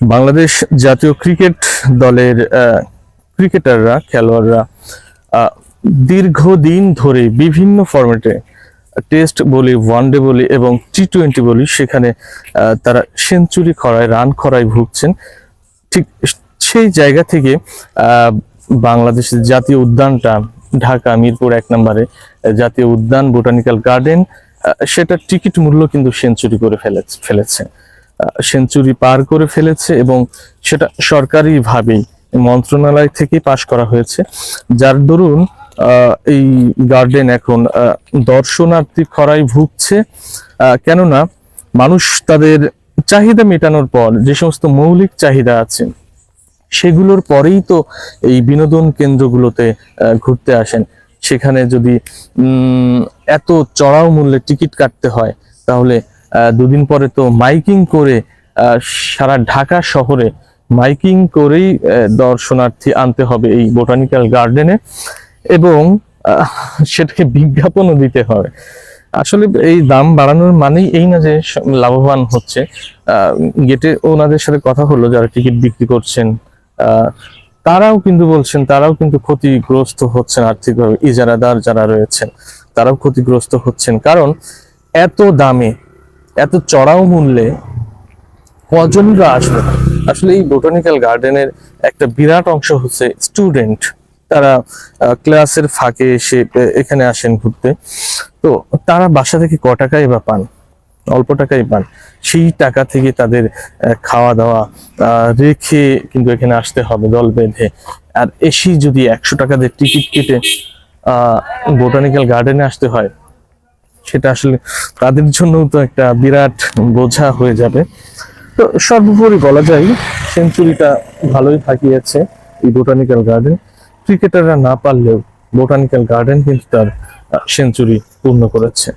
বাংলাদেশ জাতীয় ক্রিকেট দলের ক্রিকেটাররা, খেলোয়াড়রা দীর্ঘদিন ধরে বিভিন্ন ফরম্যাটে টেস্ট বলি ওয়ানডে বলি এবং টি টোয়েন্টি বলি সেখানে তারা সেঞ্চুরি খরায় রান খরায় ভুগছেন। ঠিক সেই জায়গা থেকে বাংলাদেশের জাতীয় উদ্যানটা, ঢাকা, মিরপুর এক নম্বরে জাতীয় উদ্যান বোটানিক্যাল গার্ডেন সেটা টিকিট মূল্য কিন্তু সেঞ্চুরি করে ফেলেছে ফেলেছে। সেঞ্চুরি পার করে ফেলেছে এবং সেটা সরকারিভাবেই মন্ত্রণালয় থেকেই পাশ করা হয়েছে। যার দরুন এই গার্ডেন এখন দর্শনার্থী খরায় ভুগছে। কেননা মানুষ তাদের চাহিদা মেটানোর পর যে সমস্ত মৌলিক চাহিদা আছে, সেগুলোর পরেই তো এই বিনোদন কেন্দ্রগুলোতে ঘুরতে আসেন। সেখানে যদি এত চড়াও মূল্যে টিকিট কাটতে হয়, তাহলে দুদিন পরে তো মাইকিং করে সারা ঢাকা শহরে মাইকিং করেই দর্শনার্থী আনতে হবে এই বোটানিক্যাল গার্ডেনে এবং সেটাকে বিজ্ঞাপনও দিতে হবে। আসলে এই দাম বাড়ানোর মানেই এই না যে লাভবান হচ্ছে। গেটে ওনাদের সাথে কথা হলো, যারা টিকিট বিক্রি করছেন। তারাও কিন্তু বলছেন, তারাও কিন্তু ক্ষতিগ্রস্ত হচ্ছেন আর্থিকভাবে। ইজারাদার যারা রয়েছেন, তারাও ক্ষতিগ্রস্ত হচ্ছেন। কারণ, এত দামে এত চড়াও মূল্যে কজনরা আসবে আসলে এই বোটানিক্যাল গার্ডেনের একটা বিরাট অংশ হচ্ছে স্টুডেন্ট তারা ক্লাসের ফাঁকে এসে এখানে আসেন ঘুরতে। তো তারা বাসা থেকে ক টাকাই বা পান? অল্প টাকাই পান। সেই টাকা থেকে তাদের খাওয়া দাওয়া রেখে কিন্তু এখানে আসতে হবে দল বেঁধে। আর এসেই যদি একশো টাকা দিয়ে টিকিট কেটে বোটানিক্যাল গার্ডেনে আসতে হয় সেটা আসলে তাদের জন্য তো একটা বিরাট বোঝা হয়ে যাবে। তো সর্বোপরি বলা যায়, সেঞ্চুরিটা ভালোই থাকিয়েছে এই বোটানিক্যাল গার্ডেন। ক্রিকেটাররা না পারলেও বোটানিক্যাল গার্ডেন কিন্তু তার সেঞ্চুরি পূর্ণ করেছে।